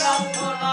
কান্দনা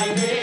I name.